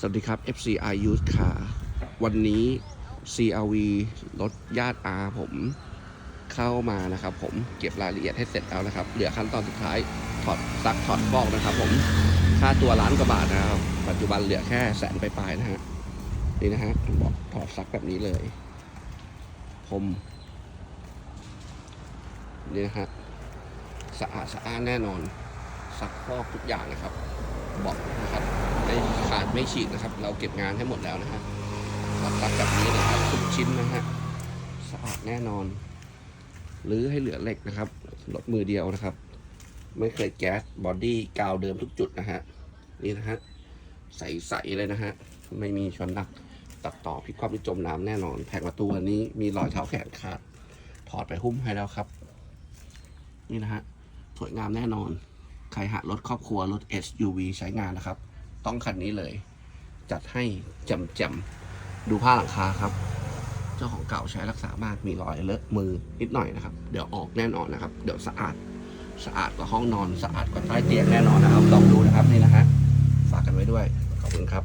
สวัสดีครับ FCI Used Car วันนี้ CRV รถญาติอาผมเข้ามานะครับ ผมเก็บรายละเอียดให้เสร็จแล้วนะครับ เหลือขั้นตอนสุดท้ายถอดซักถอดฟอกนะครับ ผมค่าตัวล้านกว่าบาทนะครับ ปัจจุบันเหลือแค่แสนปลายๆนะฮะนี่นะฮะบอกถอดซักแบบนี้เลย ผมนี่นะฮะสะอาดสะอานแน่นอนซักฟอกทุกอย่างนะครับบอกนะครับไม่ขาด ไม่ฉีกนะครับ เราเก็บงานให้หมดแล้วนะฮะเราตัดแบบนี้นะครับทุกชิ้นนะฮะสะอาดแน่นอนหรือให้เหลือเหล็กนะครับลดมือเดียวนะครับ ไม่เคยแก๊สบอดี้กาวเดิมทุกจุดนะฮะนี่นะฮะใสๆเลยนะฮะไม่มีช้อนหนักตัดต่อพิความพิจมน้ำแน่นอน แผงประตูอันนี้มีรอยเท้าแขนขาด ถอดไปหุ้มให้แล้วครับ นี่นะฮะสวยงามแน่นอน ใครหารถครอบครัวรถ SUV ใช้งานนะครับ ต้องคันนี้เลย จัดให้จำจำๆดูผ้าหลังคาครับ เจ้าของเก่าใช้รักษามากมีรอยเลอะมือนิดหน่อยนะครับ เดี๋ยวออกแน่นอนนะครับ เดี๋ยวสะอาดสะอาดกว่าห้องนอน สะอาดกว่าใต้เตียงแน่นอนนะครับลองดูนะครับนี่นะฮะฝากกันไว้ด้วยขอบคุณครับ